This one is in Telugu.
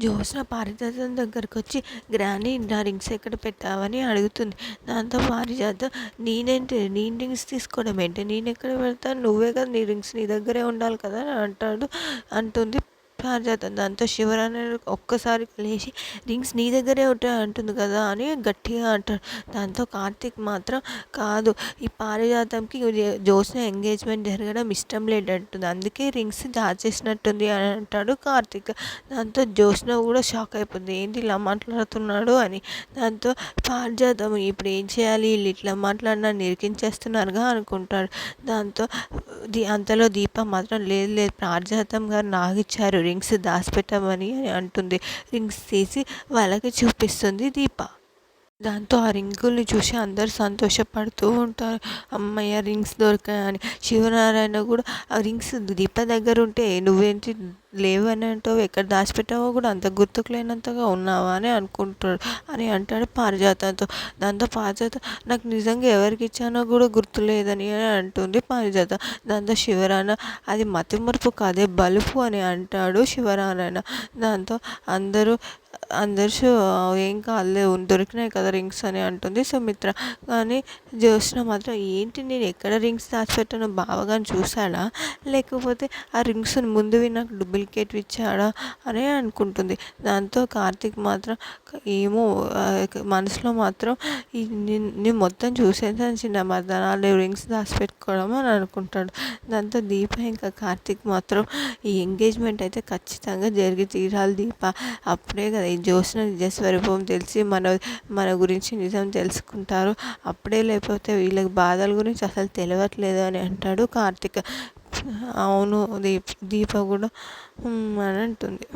జ్యోత్స్న పారిజాతం దగ్గరకు వచ్చి గ్రాని నా రింగ్స్ ఎక్కడ పెట్టావని అడుగుతుంది. దాంతో పారిజాతం నేనేంటి నీ రింగ్స్ తీసుకోవడం ఏంటి? నేను ఎక్కడ పెడతాను? నువ్వే కదా నీ రింగ్స్ నీ దగ్గరే ఉండాలి కదా అని అంటాడు అంటుంది పారిజాతం దాంతో శివరాణి ఒక్కసారి లేచి రింగ్స్ నీ దగ్గరే ఉంటాయి అంటుంది కదా అని గట్టిగా అంటాడు. దాంతో కార్తీక్ మాత్రం కాదు ఈ పారిజాతంకి జ్యోత్స్న ఎంగేజ్మెంట్ జరగడం ఇష్టం లేదంటుంది. అందుకే రింగ్స్ దాచేసినట్టుంది అని అంటాడు కార్తీక్. దాంతో జ్యోత్స్న కూడా షాక్ అయిపోతుంది ఏంటి ఇలా మాట్లాడుతున్నాడు అని. దాంతో పారిజాతం ఇప్పుడు ఏం చేయాలి? వీళ్ళు ఇట్లా మాట్లాడినా నిరికించేస్తున్నారుగా అనుకుంటాడు. దాంతో అంతలో దీప మాత్రం లేదు లేదు పారిజాతం గారు నాగిచ్చారు. రింగ్స్ దాచిపెట్టమని అంటుంది. రింగ్స్ తీసి వాళ్ళకి చూపిస్తుంది దీప. దాంతో ఆ రింగుల్ని చూసి అందరు సంతోషపడుతూ ఉంటారు. అమ్మయ్య రింగ్స్ దొరికాయని శివనారాయణ కూడా ఆ రింగ్స్ దీప దగ్గర ఉంటే నువ్వేంటి లేవని అంటావు? ఎక్కడ దాచిపెట్టావో కూడా అంత గుర్తుకు లేనంతగా ఉన్నావా? అని అనుకుంటాడు. అని అంటాడు పారిజాతంతో. దాంతో పారిజాత నాకు నిజంగా ఎవరికి ఇచ్చానో కూడా గుర్తులేదని అంటుంది పారిజాత. దాంతో శివరాణ అది మతిమరుపు కాదే బలుపు అని అంటాడు శివనారాయణ. దాంతో అందరూ అందరూ ఏం కాదులే దొరికినాయి కదా రింగ్స్ అని అంటుంది సుమిత్ర. కానీ జ్యోత్స్న మాత్రం ఏంటి నేను ఎక్కడ రింగ్స్ దాచిపెట్టాను బావగాని చూసాడా లేకపోతే ఆ రింగ్స్ ముందువి నాకు డూప్లికేట్ ఇచ్చాడా? అని అనుకుంటుంది. దాంతో కార్తీక్ మాత్రం ఏమో మనసులో మాత్రం నేను మొత్తం చూసేసాను చిన్న మర్దనాలు రింగ్స్ దాచిపెట్టుకోవడం అని అనుకుంటాడు. దాంతో దీప ఇంకా కార్తీక్ మాత్రం ఈ ఎంగేజ్మెంట్ అయితే ఖచ్చితంగా జరిగి తీరాలి దీప. అప్పుడే కదా జ్యోత్స్న నిజస్వరూపం తెలిసి మన మన గురించి నిజం తెలుసుకుంటారు. అప్పుడే లేకపోతే వీళ్ళకి బాధల గురించి అసలు తెలియట్లేదు అని అంటాడు కార్తిక్. అవును దీప్ దీప కూడా అని అంటుంది.